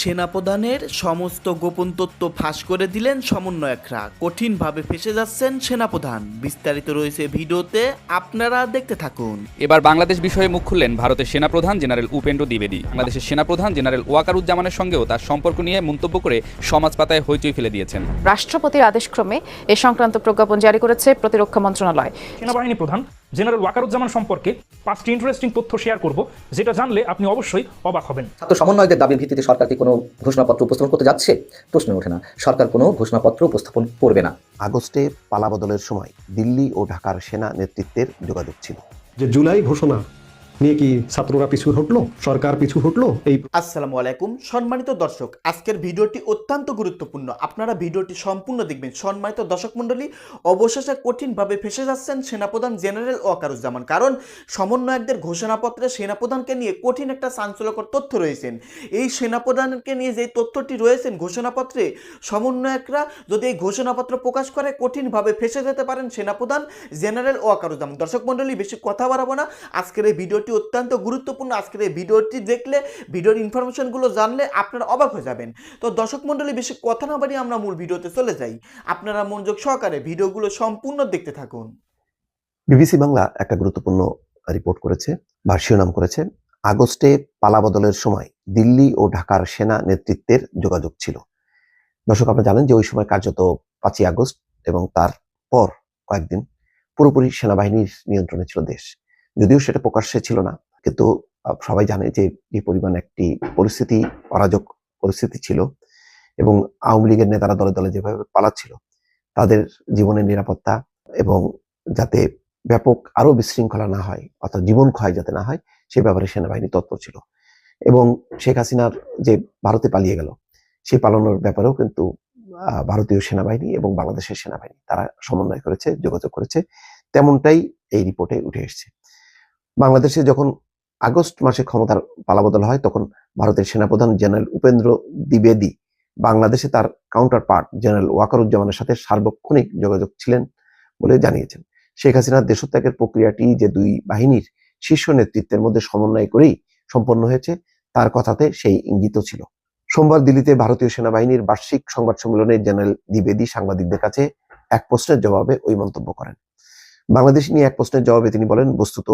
সেনাপ্রধানের সমস্ত গোপন তথ্য ফাঁস করে দিলেন সমন্বয়করা। কঠিনভাবে ফেসে যাচ্ছেন সেনাপ্রধান। বিস্তারিত রয়েছে ভিডিওতে আপনারা দেখতে থাকুন। এবার বাংলাদেশ বিষয়ে মুখ খুললেন ভারতের সেনাপ্রধান জেনারেল উপেন্দ্র দ্বিবেদী। বাংলাদেশের সেনাপ্রধান জেনারেল ওয়াকারুজ্জামানের সঙ্গেও তার সম্পর্ক নিয়ে মন্তব্য করে সমাজ পাতায় হইচই ফেলে দিয়েছেন। রাষ্ট্রপতির আদেশক্রমে এ সংক্রান্ত প্রজ্ঞাপন জারি করেছে প্রতিরক্ষা মন্ত্রণালয়। সেনাবাহিনী প্রধান জেনারেল ওয়াকারুজ্জামান সম্পর্কে পাঁচটি ইন্টারেস্টিং তথ্য শেয়ার করব যেটা জানলে আপনি অবশ্যই অবাক হবেন। ছাত্র সমন্বয়কদের দাবির ভিত্তিতে সরকার কি কোনো ঘোষণাপত্র উপস্থাপন করতে যাচ্ছে? প্রশ্ন ওঠে না। সরকার কোনো ঘোষণাপত্র উপস্থাপন করবে না। আগস্টে পালাবদলের সময় দিল্লি ও ঢাকার সেনা নেতৃত্বের যোগাযোগ ছিল। যে জুলাই ঘোষণা নিয়ে কি ছাত্ররা পিছু হটলো? সরকার পিছু হটলো? এই আসসালামু আলাইকুম, সম্মানিত দর্শক, আজকের ভিডিওটি অত্যন্ত গুরুত্বপূর্ণ। আপনারা ভিডিওটি সম্পূর্ণ দেখবেন। সম্মানিত দর্শক মণ্ডলী, অবশেষে কঠিনভাবে ফেসে যাচ্ছেন সেনাপ্রধান জেনারেল ওয়াকারুজ্জামান, কারণ সমন্বয়কদের ঘোষণাপত্রে সেনাপ্রধানকে নিয়ে কঠিন একটা চাঞ্চল্যকর তথ্য রয়েছেন। এই সেনাপ্রধানকে নিয়ে যে তথ্যটি রয়েছেন ঘোষণাপত্রে, সমন্বয়করা যদি এই ঘোষণাপত্র প্রকাশ করে, কঠিনভাবে ফেসে যেতে পারেন সেনাপ্রধান জেনারেল ওয়াকারুজ্জামান। দর্শক মণ্ডলী, বেশি কথা বাড়াবো না। আজকের এই ভিডিওটি অত্যন্ত গুরুত্বপূর্ণ। আজকের এই ভিডিওটি দেখলে, ভিডিওর ইনফরমেশনগুলো জানলে আপনারা অবাক হয়ে যাবেন। তো দর্শক মণ্ডলী, বেশি কথা না বাড়িয়ে আমরা মূল ভিডিওতে চলে যাই। আপনারা মনোযোগ সহকারে ভিডিওগুলো সম্পূর্ণ দেখতে থাকুন। বিবিসি বাংলা একটা গুরুত্বপূর্ণ রিপোর্ট করেছে বা শিরোনাম করেছে। আগস্টে পালাবদলের সময় দিল্লি ও ঢাকার সেনা নেতৃত্বের যোগাযোগ ছিল। দর্শক, আপনারা জানেন যে ওই সময় কার্যত পাঁচই আগস্ট এবং তার পর কয়েকদিন পুরোপুরি সেনাবাহিনীর নিয়ন্ত্রণে ছিল দেশ। যদিও সেটা প্রকাশ্যে ছিল না, কিন্তু সবাই জানে যে যে পরিমাণ একটি পরিস্থিতি, অরাজক পরিস্থিতি ছিল এবং আওয়ামী লীগের নেতারা দলে দলে যেভাবে পালাচ্ছিল, তাদের জীবনের নিরাপত্তা এবং যাতে ব্যাপক আরও বিশৃঙ্খলা না হয়, অর্থাৎ জীবন ক্ষয় যাতে না হয়, সে ব্যাপারে সেনাবাহিনী তৎপর ছিল এবং শেখ হাসিনার যে ভারতে পালিয়ে গেল সেই পালানোর ব্যাপারেও কিন্তু ভারতীয় সেনাবাহিনী এবং বাংলাদেশের সেনাবাহিনী তারা সমন্বয় করেছে, যোগাযোগ করেছে, তেমনটাই এই রিপোর্টে উঠে এসেছে। বাংলাদেশে যখন আগস্ট মাসে ক্ষমতার পালাবদল হয়, তখন ভারতের সেনাপ্রধান জেনারেল উপেন্দ্র দ্বিবেদী বাংলাদেশে তার কাউন্টার পার্ট জেনারেল ওয়াকারুজ্জামানের সাথে সার্বক্ষণিক যোগাযোগ ছিলেন বলে জানিয়েছেন। শেখ হাসিনার দেশত্যাগের প্রক্রিয়াটি যে দুই বাহিনীর শীর্ষ নেতৃত্বের মধ্যে সমন্বয় করেই সম্পন্ন হয়েছে, তার কথাতে সেই ইঙ্গিত ছিল। সোমবার দিল্লিতে ভারতীয় সেনাবাহিনীর বার্ষিক সংবাদ সম্মেলনে জেনারেল দ্বিবেদী সাংবাদিকদের কাছে এক প্রশ্নের জবাবে ওই মন্তব্য করেন। বাংলাদেশ নিয়ে এক প্রশ্নের জবাবে তিনি বলেন, বস্তুত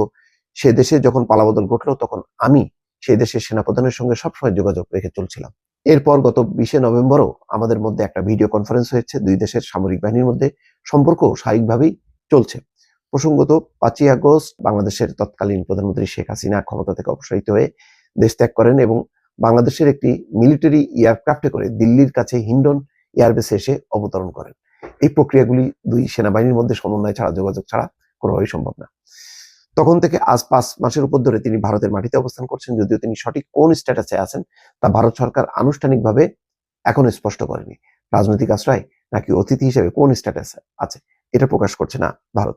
সে দেশে যখন পালাবদল ঘটলো, তখন আমি সেই দেশের সেনাপ্রধানের সঙ্গে সবসময় যোগাযোগ রেখে চলছিলাম। এরপর গত বিশে নভেম্বরও আমাদের মধ্যে একটা ভিডিও কনফারেন্স হয়েছে, দুই দেশের সামরিক বাহিনীর মধ্যে সম্পর্ক স্বাভাবিকভাবেই চলছে। প্রসঙ্গত, পাঁচই আগস্ট বাংলাদেশের তৎকালীন প্রধানমন্ত্রী শেখ হাসিনা ক্ষমতা থেকে অপসারিত হয়ে দেশ ত্যাগ করেন এবং বাংলাদেশের একটি মিলিটারি এয়ারক্রাফটে করে দিল্লির কাছে হিন্ডন এয়ারবেসে এসে অবতরণ করেন। এই প্রক্রিয়াগুলি দুই সেনাবাহিনীর মধ্যে সমন্বয় ছাড়া, যোগাযোগ ছাড়া কোনোভাবেই সম্ভব না। তখন থেকে আজ পাঁচ মাসের উপর ধরে তিনি ভারতের মাটিতে অবস্থান করছেন, যদিও তিনি সঠিক কোন স্ট্যাটাসে আছেন তা ভারত সরকার আনুষ্ঠানিকভাবে এখনও স্পষ্ট করেনি। রাজনৈতিক আশ্রয় নাকি অতিথি হিসেবে কোন স্ট্যাটাস আছে এটা প্রকাশ করছে না ভারত।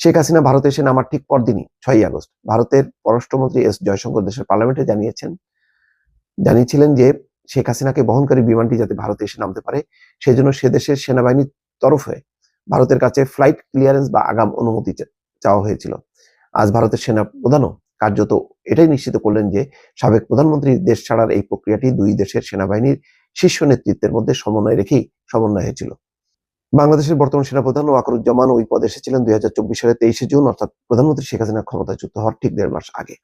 শেখ হাসিনা ভারতে এসে নামার ঠিক পরদিনই, ছয়ই আগস্ট। ভারতের পররাষ্ট্রমন্ত্রী এস জয়শঙ্কর দেশের পার্লামেন্টে জানিয়েছেন, জানিয়েছিলেন যে শেখ হাসিনাকে বহনকারী বিমানটি যাতে ভারতে এসে নামতে পারে, সেজন্য সে দেশের সেনাবাহিনীর তরফে ভারতের কাছে ফ্লাইট ক্লিয়ারেন্স বা আগাম অনুমতি চাওয়া হয়েছিল। আজ ভারতের সেনা প্রধানও কার্যত এটাই নিশ্চিত করলেন যে, সাবেক প্রধানমন্ত্রী দেশ ছাড়ার এই প্রক্রিয়াটি দুই দেশের সেনাবাহিনীর শীর্ষ নেতৃত্বের মধ্যে সমন্বয় রেখেই সমন্বয় হয়েছিল। বাংলাদেশের বর্তমান সেনাপ্রধান ওয়াকরুজ্জামান ওই পদে এসেছিলেন দুই হাজার চব্বিশ সালের তেইশে জুন, অর্থাৎ প্রধানমন্ত্রী শেখ হাসিনা ক্ষমতাচ্যুত হওয়ার ঠিক দেড় মাস আগে।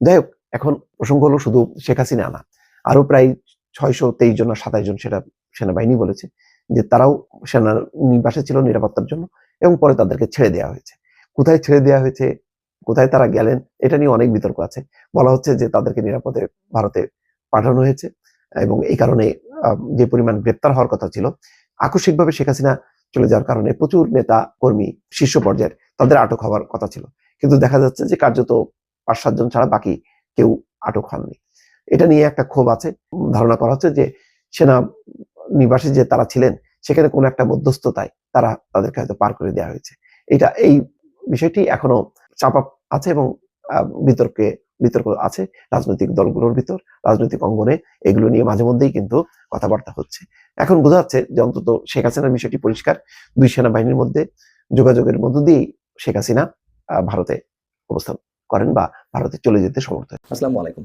যাই হোক, এখন প্রসঙ্গ হলো শুধু শেখ হাসিনা না আরও প্রায় ছয়শো তেইশ জন আর সাতাইশ জন সেটা সেনাবাহিনী বলেছে যে, তারাও সেনা নিবাসে ছিল নিরাপত্তার জন্য এবং পরে তাদেরকে ছেড়ে দেওয়া হয়েছে। কোথায় ছেড়ে দেওয়া হয়েছে, কোথায় তারা গেলেন, এটা নিয়ে অনেক বিতর্ক আছে। বলা হচ্ছে যে তাদেরকে নিরাপদে ভারতে পাঠানো হয়েছে এবং এই কারণে যে পরিমাণ গ্রেপ্তার হওয়ার কথা ছিল, আকস্মিকভাবে শেখ হাসিনা চলে যাওয়ার কারণে প্রচুর নেতা কর্মী শীর্ষ পর্যায়ের তাদের আটক হওয়ার কথা ছিল। কিন্তু দেখা যাচ্ছে যে কার্যত পাঁচ সাতজন ছাড়া বাকি কেউ আটক হননি। এটা নিয়ে একটা ক্ষোভ আছে। ধারণা করা হচ্ছে যে সেনা নিবাসে যে তারা ছিলেন, সেখানে কোনো একটা মধ্যস্থতায় তারা তাদেরকে হয়তো পার করে দেওয়া হয়েছে। এটা এই বিষয়টি এখনও চাপা আছে এবং বিতর্কে, বিতর্ক আছে। রাজনৈতিক দলগুলোর ভিতর, রাজনৈতিক অঙ্গনে এগুলো নিয়ে মাঝে মধ্যেই কিন্তু কথাবার্তা হচ্ছে। এখন বোঝা যাচ্ছে যে অন্তত শেখ হাসিনার বিষয়টি পরিষ্কার। দুই সেনাবাহিনীর মধ্যে যোগাযোগের মধ্য দিয়েই শেখ হাসিনা ভারতে অবস্থান করেন বা ভারতে চলে যেতে সমর্থ হয়। আসসালামু আলাইকুম।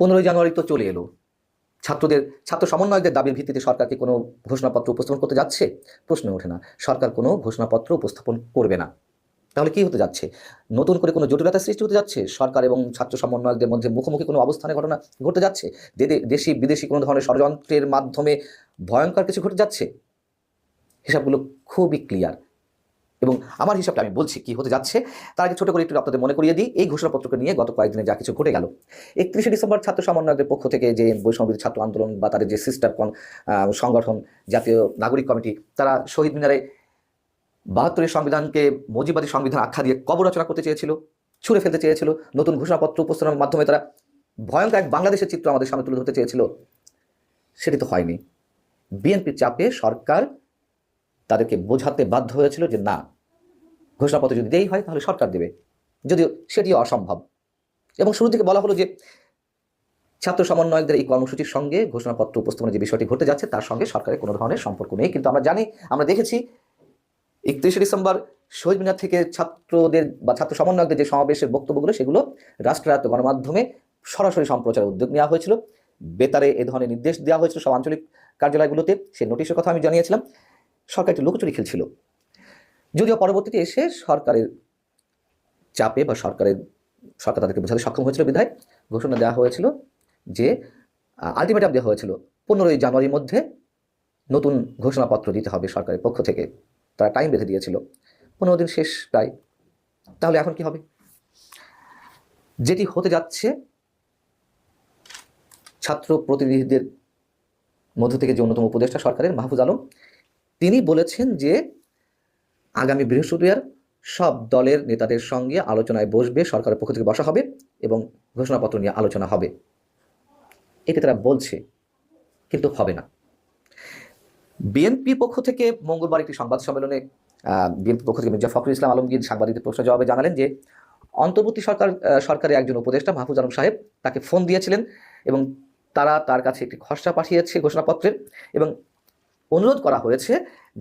পনেরোই জানুয়ারি তো চলে এলো। ছাত্রদের, ছাত্র সমন্বয়কদের দাবির ভিত্তিতে সরকারকে কোনো ঘোষণাপত্র উপস্থাপন করতে যাচ্ছে? প্রশ্ন ওঠে না। সরকার কোনো ঘোষণাপত্র উপস্থাপন করবে না। তাহলে কি হতে যাচ্ছে? নতুন করে কোনো জটিলতা সৃষ্টি হতে যাচ্ছে? সরকার এবং ছাত্র সমন্বয়কদের মধ্যে মুখোমুখি কোনো অবস্থানের ঘটনা ঘটতে যাচ্ছে? দেশি, বিদেশি কোনো ধরনের ষড়যন্ত্রের মাধ্যমে ভয়ঙ্কর কিছু ঘটে যাচ্ছে? হিসাবগুলো খুবই ক্লিয়ার এবং আমার হিসাবটা আমি বলছি কি হতে যাচ্ছে? তার আগে ছোটো করে একটু আপনাদের মনে করিয়ে দিই। এই ঘোষণাপত্রকে নিয়ে গত কয়েকদিনে যা কিছু ঘটে গেল। একত্রিশে ডিসেম্বর ছাত্র সমন্বয়কদের পক্ষ থেকে যে বৈষম্যবিরোধী ছাত্র আন্দোলন বা তাদের যে সিস্টার সংগঠন, জাতীয় নাগরিক কমিটি, তারা শহীদ মিনারে বাহাত্তরের সংবিধানকে মজিবাদী সংবিধান আখ্যা দিয়ে কবর রচনা করতে চেয়েছিল, ছুঁড়ে ফেলতে চেয়েছিল, নতুন ঘোষণাপত্র উপস্থাপনের মাধ্যমে তারা ভয়ঙ্কর এক বাংলাদেশের চিত্র আমাদের সামনে তুলে ধরতে চেয়েছিল। সেটি তো হয়নি। বিএনপির চাপে সরকার তাদেরকে বোঝাতে বাধ্য হয়েছিল যে না, ঘোষণাপত্র যদি দেই হয় তাহলে সরকার দেবে। যদিও সেটিও অসম্ভব। এবং শুরু থেকে বলা হলো যে ছাত্র সমন্বয়কদের এই কর্মসূচির সঙ্গে ঘোষণাপত্র উপস্থাপনের যে বিষয়টি ঘটে যাচ্ছে তার সঙ্গে সরকারের কোনো ধরনের সম্পর্ক নেই। কিন্তু আমরা জানি, আমরা দেখেছি একত্রিশে ডিসেম্বর শহীদ মিনার থেকে ছাত্রদের বা ছাত্র সমন্বয়কদের যে সমাবেশের বক্তব্যগুলো, সেগুলো রাষ্ট্রায়ত্ত গণমাধ্যমে সরাসরি সম্প্রচারের উদ্যোগ নেওয়া হয়েছিল। বেতারে এ ধরনের নির্দেশ দেওয়া হয়েছিল সব আঞ্চলিক কার্যালয়গুলোতে সেই নোটিশের কথা আমি জানিয়েছিলাম। সরকার একটি লুকোচুরি খেলছিল। যদিও পরবর্তীতে এসে সরকারের চাপে বা সরকারের, সরকার তাদেরকে বোঝাতে সক্ষম হয়েছিল বিধায়, ঘোষণা দেওয়া হয়েছিল যে আলটিমেটাম দেওয়া হয়েছিল, পনেরোই জানুয়ারির মধ্যে নতুন ঘোষণাপত্র দিতে হবে সরকারের পক্ষ থেকে। তারা টাইম বেঁধে দিয়েছিল। পনেরো দিন শেষ প্রায়। তাহলে এখন কি হবে? যেটি হতে যাচ্ছে, ছাত্র প্রতিনিধিদের মধ্য থেকে যে অন্যতম উপদেষ্টা সরকারের মাহফুজ আলম, তিনি বলেছেন যে, আগামী বৃহস্পতিবার সব দলের নেতাদের সঙ্গে আলোচনায় বসবে, সরকারের পক্ষ থেকে বসা হবে এবং ঘোষণাপত্র নিয়ে আলোচনা হবে। এটি তারা বলছে, কিন্তু হবে না। বিএনপির পক্ষ থেকে মঙ্গলবার একটি সংবাদ সম্মেলনে বিএনপির পক্ষ থেকে মির্জা ফখরুল ইসলাম আলমগীর সাংবাদিকদের প্রশ্ন জবাবে জানালেন যে, অন্তর্বর্তী সরকার সরকারের একজন উপদেষ্টা মাহফুজ আলম সাহেব তাকে ফোন দিয়েছিলেন এবং তারা তার কাছে একটি খসড়া পাঠিয়েছে ঘোষণাপত্রের এবং অনুরোধ করা হয়েছে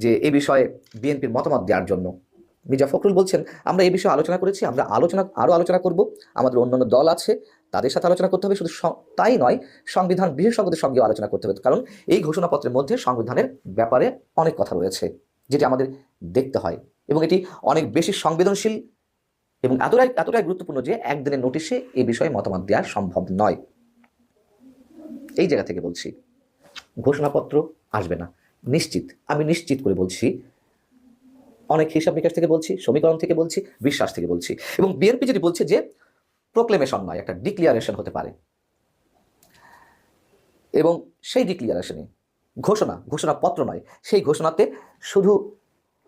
যে এ বিষয়ে বিএনপির মতামত দেওয়ার জন্য। মির্জা ফখরুল বলছেন, আমরা এ বিষয়ে আলোচনা করেছি, আমরা আলোচনা, আরও আলোচনা করব। আমাদের অন্যান্য দল আছে তাদের সাথে আলোচনা করতে হবে, শুধু তাই নয়, সংবিধান বিশেষজ্ঞদের সঙ্গেও আলোচনা করতে হবে। কারণ এই ঘোষণাপত্রের মধ্যে সংবিধানের ব্যাপারে অনেক কথা রয়েছে, যেটি আমাদের দেখতে হয় এবং এটি অনেক বেশি সংবেদনশীল এবং এতটাই এতটাই গুরুত্বপূর্ণ যে একদিনের নোটিশে এই বিষয়ে মতামত দেওয়া সম্ভব নয়। এই জায়গা থেকে বলছি, ঘোষণাপত্র আসবে না। নিশ্চিত, আমি নিশ্চিত করে বলছি, অনেক হিসাব নিকাশ থেকে বলছি, সমীকরণ থেকে বলছি, বিশ্বাস থেকে বলছি এবং বিএনপি যেটি বলছে যে প্রোক্লেমেশন নয়, একটা ডিক্লিয়ারেশন হতে পারে। এবং সেই ডিক্লিয়ারেশনে ঘোষণা, ঘোষণাপত্র নয়, সেই ঘোষণাতে শুধু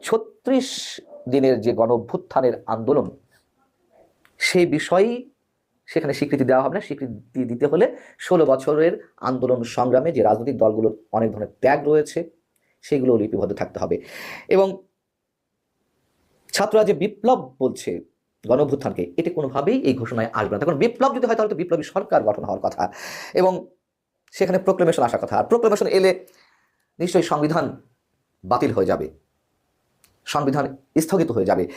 ছত্রিশ দিনের যে গণ অভ্যুত্থানের আন্দোলন, সেই বিষয়ই সেখানে স্বীকৃতি দেওয়া হবে না। স্বীকৃতি দিতে হলে ষোলো বছরের আন্দোলন সংগ্রামে যে রাজনৈতিক দলগুলোর অনেক ধরনের ত্যাগ রয়েছে, সেগুলো লিপিবদ্ধ থাকতে হবে। এবং ছাত্ররা যে বিপ্লব বলছে গণভ্যুত্থানকে এটি কোনোভাবেই এই ঘোষণায় আসবে না। তখন বিপ্লব যদি হয়, তাহলে তো বিপ্লবী সরকার গঠন হওয়ার কথা। এবং সেখানে প্রোক্লেমেশন আসার কথা। আর প্রোক্লেমেশন এলে নিশ্চয়ই সংবিধান বাতিল হয়ে যাবে। সংবিধান স্থগিত হয়ে যাবে।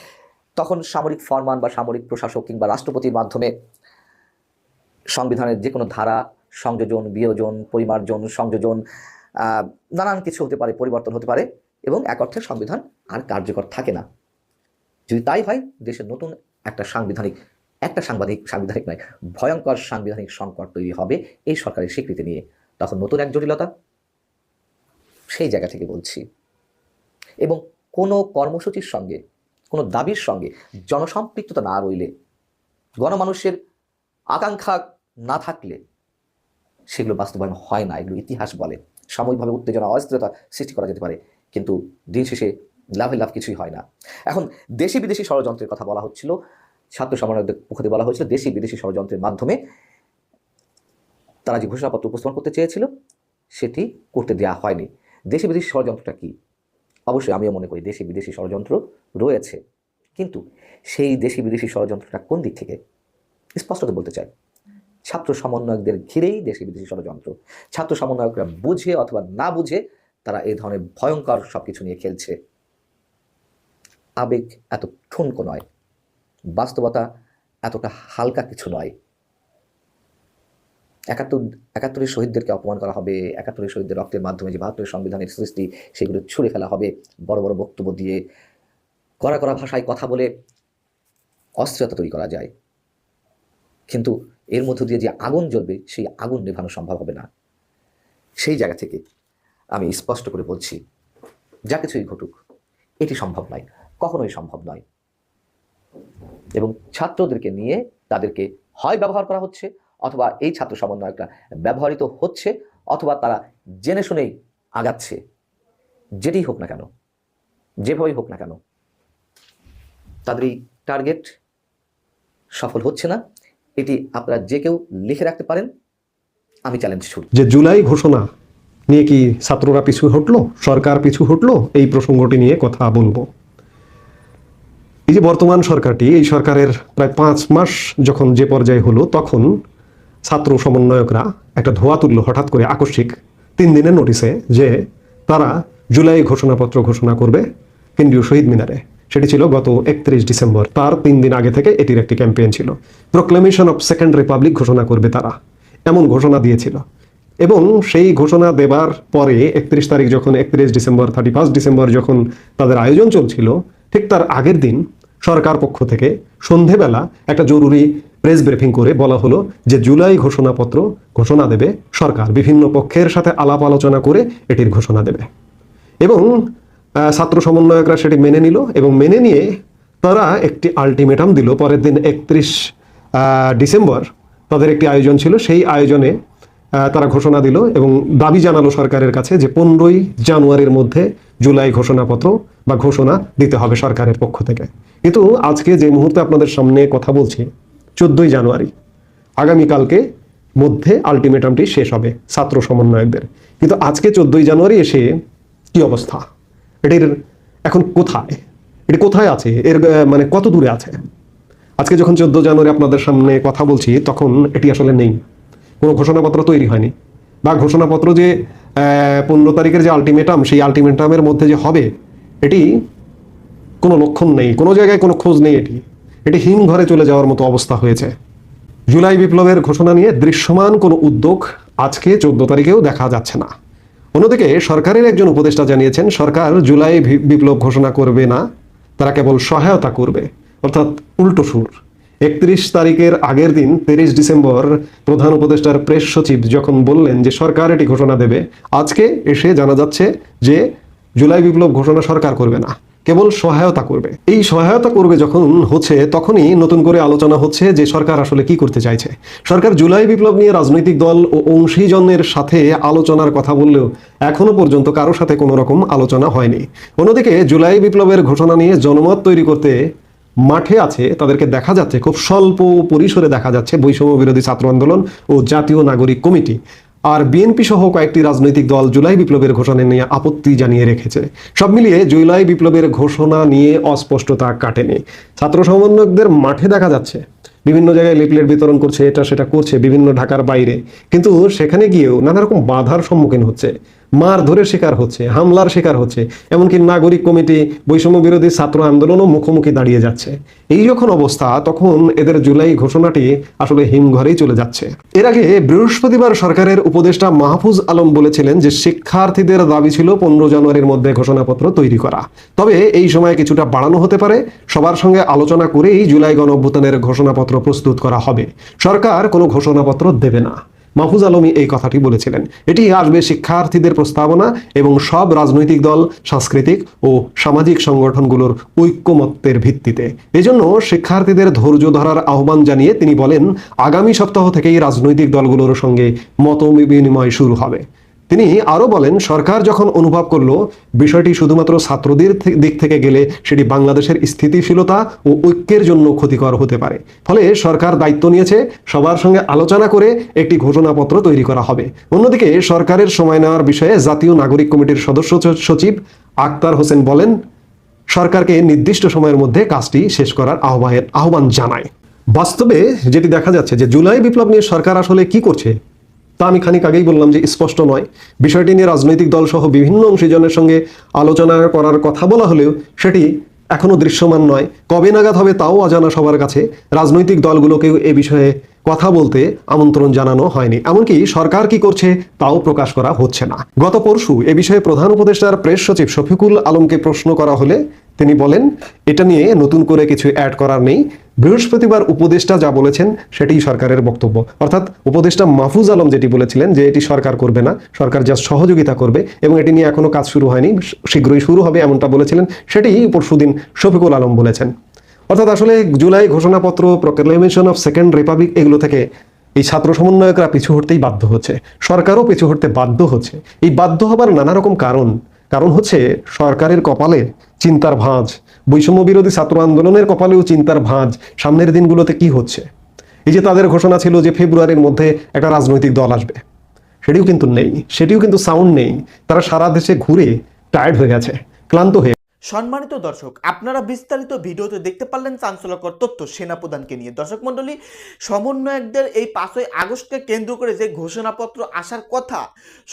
তখন সামরিক ফরমান বা সামরিক প্রশাসক কিংবা রাষ্ট্রপতির মাধ্যমে সংবিধানের যে কোনো ধারা, সংযোজন, বিয়োজন, পরিমার্জন, সংযোজন নানান কিছু হতে পারে, পরিবর্তন হতে পারে এবং এক অর্থে সংবিধান আর কার্যকর থাকে না। যদি তাই হয়, দেশের নতুন একটা সাংবিধানিক, একটা সাংবাদিক, সাংবিধানিক নয়, ভয়ঙ্কর সাংবিধানিক সংকট তৈরি হবে এই সরকারের স্বীকৃতি নিয়ে। তখন নতুন এক জটিলতা? সেই জায়গা থেকে বলছি। এবং কোনো কর্মসূচির সঙ্গে, কোনো দাবির সঙ্গে জনসম্পৃক্ততা না রইলে, গণমানুষের আকাঙ্ক্ষা না থাকলে সেগুলো বাস্তবায়ন হয় না। এগুলো ইতিহাস বলে। সাময়িকভাবে উত্তেজনা, অস্থিরতা সৃষ্টি করা যেতে পারে। কিন্তু দিন শেষে লাভে লাভ কিছুই হয় না। এখন দেশি বিদেশি ষড়যন্ত্রের কথা বলা হচ্ছিল, ছাত্র সমন্বয়কদের পক্ষ থেকে বলা হয়েছিল, দেশি বিদেশি ষড়যন্ত্রের মাধ্যমে তারা যে ঘোষণাপত্র উপস্থাপন করতে চেয়েছিল, সেটি করতে দেওয়া হয়নি। দেশি বিদেশি ষড়যন্ত্রটা কি? অবশ্যই আমিও মনে করি দেশি বিদেশি ষড়যন্ত্র রয়েছে, কিন্তু সেই দেশি বিদেশি ষড়যন্ত্রটা কোন দিক থেকে? স্পষ্ট করে বলতে চাই, ছাত্র সমন্বয়কদের ঘিরেই দেশি বিদেশি ষড়যন্ত্র। ছাত্র সমন্বয়করা বুঝে অথবা না বুঝে তারা এই ধরনের ভয়ঙ্কর সব কিছু নিয়ে খেলছে। আবেগ এত ঠুনকো নয়। বাস্তবতা এতটা হালকা কিছু নয়। একাত্তর, একাত্তরের শহীদদেরকে অপমান করা হবে, একাত্তরের শহীদদের রক্তের মাধ্যমে যে বাহাত্তরের সংবিধানের সৃষ্টি, সেগুলো ছুঁড়ে ফেলা হবে, বড় বড় বক্তব্য দিয়ে কড়া কড়া ভাষায় কথা বলে অস্থিরতা তৈরি করা যায়। কিন্তু এর মধ্য দিয়ে যে আগুন জ্বলবে, সেই আগুন নেভানো সম্ভব হবে না। সেই জায়গা থেকে আমি স্পষ্ট করে বলছি, যা কিছুই ঘটুক, এটি সম্ভব নয়। কখনোই সম্ভব নয়। এবং ছাত্রদেরকে নিয়ে তাদেরকে হয় ব্যবহার করা হচ্ছে, অথবা এই ছাত্র সমন্বয়করা ব্যবহৃত হচ্ছে, অথবা তারা জেনে শুনেই আগাচ্ছে। যেটি হোক না কেন, যেভাবেই হোক না কেন তাদের এই টার্গেট সফল হচ্ছে না। এটি আপনারা যে কেউ লিখে রাখতে পারেন, আমি চ্যালেঞ্জ ছুড়ি যে জুলাই ঘোষণা নিয়ে কি ছাত্ররা পিছু হটলো? সরকার পিছু হটলো? এই প্রসঙ্গটি নিয়ে কথা বলব। এই যে বর্তমান সরকারটি, এই সরকারের প্রায় পাঁচ মাস যখন যে পর্যায়ে হলো, তখন ছাত্র সমন্বয়করা একটা ধোয়া তুললো হঠাৎ করে আকস্মিক তিন দিনের নোটিশে যে তারা জুলাই ঘোষণাপত্র ঘোষণা করবে কেন্দ্রীয় শহীদ মিনারে। সেটি ছিল গত একত্রিশ ডিসেম্বর। তার তিন দিন আগে থেকে এটির একটি ক্যাম্পেইন ছিল। প্রোক্লেমেশন অফ সেকেন্ড রিপাবলিক ঘোষণা করবে তারা। এমন ঘোষণা দিয়েছিল। এবং সেই ঘোষণা দেবার পরে একত্রিশ তারিখ যখন, একত্রিশ ডিসেম্বর থার্টি ফার্স্ট ডিসেম্বর যখন তাদের আয়োজন চলছিল ঠিক তার আগের দিন সরকার পক্ষ থেকে সন্ধেবেলা একটা জরুরি প্রেস ব্রিফিং করে বলা হলো যে জুলাই ঘোষণাপত্র ঘোষণা দেবে সরকার। বিভিন্ন পক্ষের সাথে আলাপ আলোচনা করে এটির ঘোষণা দেবে। এবং ছাত্র সমন্বয়করা সেটি মেনে নিল এবং মেনে নিয়ে তারা একটি আলটিমেটাম দিল। পরের দিন একত্রিশ ডিসেম্বর তাদের একটি আয়োজন ছিল। সেই আয়োজনে তারা ঘোষণা দিল এবং দাবি জানালো সরকারের কাছে যে পনেরোই জানুয়ারির মধ্যে জুলাই ঘোষণাপত্র বা ঘোষণা দিতে হবে সরকারের পক্ষ থেকে। কিন্তু আজকে যে মুহূর্তে আপনাদের সামনে কথা বলছি, চোদ্দই জানুয়ারি, আগামীকালকে মধ্যে আলটিমেটামটি শেষ হবে ছাত্র সমন্বয়কদের। কিন্তু আজকে চোদ্দই জানুয়ারি এসে কি অবস্থা? এটির এখন কোথায়? এটি কোথায় আছে? এর মানে কত দূরে আছে? আজকে যখন চোদ্দ জানুয়ারি আপনাদের সামনে কথা বলছি, তখন এটি আসলে নেই। কোনো ঘোষণাপত্র তৈরি হয়নি। বা ঘোষণাপত্র যে পনেরো তারিখের যে আলটিমেটাম সেই আলটিমেটামের মধ্যে যে হবে, এটি কোনো লক্ষণ নেই, কোনো জায়গায় কোনো খোঁজ নেই এটি। এটি হিম ঘরে চলে যাওয়ার মতো অবস্থা হয়েছে। জুলাই বিপ্লবের ঘোষণা নিয়ে দৃশ্যমান কোনো উদ্যোগ আজকে চোদ্দ তারিখেও দেখা যাচ্ছে না। অন্যদিকে সরকারের একজন উপদেষ্টা জানিয়েছেন, সরকার জুলাই বিপ্লব ঘোষণা করবে না, তারা কেবল সহায়তা করবে, অর্থাৎ উল্টো সুর। একত্রিশ তারিখের আগের দিন তিরিশ ডিসেম্বর প্রধান উপদেষ্টার প্রেস সচিব যখন বললেন যে সরকার এটি ঘোষণা দেবে, আজকে এসে জানা যাচ্ছে যে জুলাই বিপ্লব ঘোষণা সরকার করবে না, কেবল সহায়তা করবে। এই সহায়তা করবে যখন হচ্ছে, তখনই নতুন করে আলোচনা হচ্ছে যে সরকার আসলে কি করতে চাইছে। সরকার জুলাই বিপ্লব নিয়ে রাজনৈতিক দল ও অংশীজনের সাথে আলোচনার কথা বললেও এখনও পর্যন্ত কারও সাথে কোনো রকম আলোচনা হয়নি। অন্যদিকে জুলাই বিপ্লবের ঘোষণা নিয়ে জনমত তৈরি করতে মাঠে আছে, তাদেরকে দেখা যাচ্ছে, খুব স্বল্প পরিসরে দেখা যাচ্ছে বৈষম্য বিরোধী ছাত্র আন্দোলন ও জাতীয় নাগরিক কমিটি। আর বিএনপি সহ কয়েকটি রাজনৈতিক দল জুলাই বিপ্লবের ঘোষণা নিয়ে আপত্তি জানিয়ে রেখেছে। সব মিলিয়ে জুলাই বিপ্লবের ঘোষণা নিয়ে অস্পষ্টতা কাটেনি। ছাত্র সমন্বয়কদের মাঠে দেখা যাচ্ছে, বিভিন্ন জায়গায় লিফলেট বিতরণ করছে, এটা সেটা করছে বিভিন্ন ঢাকার বাইরে। কিন্তু সেখানে গিয়েও নানা রকম বাধার সম্মুখীন হচ্ছে। মার ধরে শিকার হচ্ছে, হামলার শিকার হচ্ছে, এমনকি নাগরিক কমিটি বৈষম্য বিরোধী ছাত্র আন্দোলনও মুখোমুখি দাঁড়িয়ে যাচ্ছে। এই যখন অবস্থা, তখন এদের জুলাই ঘোষণাটি আসলে হিমঘরেই চলে যাচ্ছে। এর আগে বৃহস্পতিবার সরকারের উপদেষ্টা মাহফুজ আলম বলেছিলেন যে শিক্ষার্থীদের দাবি ছিল পনেরো জানুয়ারির মধ্যে ঘোষণাপত্র তৈরি করা। তবে এই সময় কিছুটা বাড়ানো হতে পারে, সবার সঙ্গে আলোচনা করেই জুলাই গণ অভ্যুত্থানের ঘোষণাপত্র প্রস্তুত করা হবে। সরকার কোনো ঘোষণাপত্র দেবে না। মাহফুজ আলমী এই কথাটি বলেছিলেন। এটি আসবে শিক্ষার্থীদের প্রস্তাবনা এবং সব রাজনৈতিক দল, সাংস্কৃতিক ও সামাজিক সংগঠনগুলোর ঐক্যমত্যের ভিত্তিতে। এজন্য শিক্ষার্থীদের ধৈর্য ধরার আহ্বান জানিয়ে তিনি বলেন, আগামী সপ্তাহ থেকেই রাজনৈতিক দলগুলোর সঙ্গে মত বিনিময় শুরু হবে। তিনি আরও বলেন, সরকার যখন অনুভব করল বিষয়টি শুধুমাত্র ছাত্রদের দিক থেকে গেলে সেটি বাংলাদেশের স্থিতিশীলতা ও ঐক্যের জন্য ক্ষতিকর হতে পারে। ফলে সরকার দায়িত্ব নিয়েছে, সবার সঙ্গে আলোচনা করে একটি ঘোষণাপত্র তৈরি করা হবে। অন্যদিকে সরকারের সময় নেওয়ার বিষয়ে জাতীয় নাগরিক কমিটির সদস্য সচিব আক্তার হোসেন বলেন, সরকারকে নির্দিষ্ট সময়ের মধ্যে কাজটি শেষ করার আহ্বান আহ্বান জানায়। বাস্তবে যেটি দেখা যাচ্ছে যে জুলাই বিপ্লব নিয়ে সরকার আসলে কি করছে তা আমি খানিক আগেই বললাম যে স্পষ্ট নয়। বিষয়টি নিয়ে রাজনৈতিক দল সহ বিভিন্ন অংশীজনের সঙ্গে আলোচনা করার কথা বলা হলেও সেটি এখনও দৃশ্যমান নয়। কবে নাগাদ হবে তাও অজানা সবার কাছে। রাজনৈতিক দলগুলোকেও এ বিষয়ে কথা বলতে আমন্ত্রণ জানানো হয়নি। এমনকি সরকার কি করছে তাও প্রকাশ করা হচ্ছে না। গত পরশু এ বিষয়ে প্রধান উপদেষ্টার প্রেস সচিব শফিকুল আলমকে প্রশ্ন করা হলে তিনি বলেন, এটা নিয়ে নতুন করে কিছু অ্যাড করার নেই। বৃহস্পতিবার উপদেষ্টা যা বলেছেন সেটাই সরকারের বক্তব্য। অর্থাৎ উপদেষ্টা মাহফুজ আলম যেটি বলেছিলেন যে এটি সরকার করবে না, সরকার যা সহযোগিতা করবে এবং এটি নিয়ে এখনও কাজ শুরু হয়নি, শীঘ্রই শুরু হবে এমনটা বলেছিলেন সেটি পরশুদিন শফিকুল আলম বলেছেন। অর্থাৎ আসলে জুলাই ঘোষণাপত্র প্রোক্লেমেশন অফ সেকেন্ড রিপাবলিক এগুলো থেকে এই ছাত্র সমন্বয়করা পিছু হটতেই বাধ্য হচ্ছে। সরকারও পিছু হটতে বাধ্য হচ্ছে। এই বাধ্য হবার নানা রকম কারণ। কারণ হচ্ছে সরকারের কপালে চিন্তার ভাঁজ, বৈষম্য বিরোধী ছাত্র আন্দোলনের কপালেও চিন্তার ভাঁজ সামনের দিনগুলোতে কি হচ্ছে? এই যে তাদের ঘোষণা ছিল যে ফেব্রুয়ারির মধ্যে একটা রাজনৈতিক দল আসবে। সেটিও কিন্তু নেই, সেটিও কিন্তু সাউন্ড নেই। তারা সারা দেশে ঘুরে টায়ার্ড হয়ে গেছে, ক্লান্ত হয়ে সম্মানিত দর্শক, আপনারা বিস্তারিত ভিডিওতে দেখতে পারলেন চাঞ্চলকর তথ্য সেনাপ্রধানকে নিয়ে। দর্শক মণ্ডলী, সমন্বয়কদের এই পাঁচই আগস্টকে কেন্দ্র করে যে ঘোষণাপত্র আসার কথা,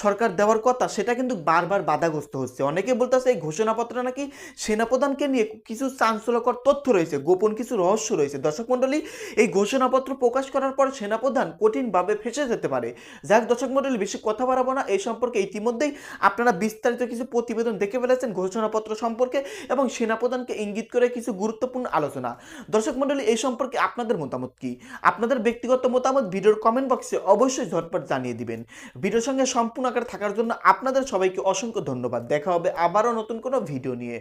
সরকার দেওয়ার কথা, সেটা কিন্তু বারবার বাধাগ্রস্ত হচ্ছে। অনেকে বলতেছে এই ঘোষণাপত্র নাকি সেনাপ্রধানকে নিয়ে কিছু চাঞ্চলকর তথ্য রয়েছে, গোপন কিছু রহস্য রয়েছে। দর্শক মণ্ডলী, এই ঘোষণাপত্র প্রকাশ করার পর সেনাপ্রধান কঠিনভাবে ফেসে যেতে পারে। যাক দর্শক মণ্ডলী, বেশি কথা বাড়াবো না, এই সম্পর্কে ইতিমধ্যেই আপনারা বিস্তারিত কিছু প্রতিবেদন দেখে ফেলেছেন ঘোষণাপত্র সম্পর্কে। এবং সেনাপ্রধানকে ইঙ্গিত করে কিছু গুরুত্বপূর্ণ আলোচনা। দর্শক মন্ডলী এই সম্পর্কে আপনাদের মতামত কি? আপনাদের ব্যক্তিগত মতামত ভিডিওর কমেন্ট বক্সে অবশ্যই ঝটপট জানিয়ে দিবেন। ভিডিওর সঙ্গে সম্পূর্ণ আকার থাকার জন্য আপনাদের সবাইকে অসংখ্য ধন্যবাদ। দেখা হবে আবারও নতুন কোনো ভিডিও নিয়ে।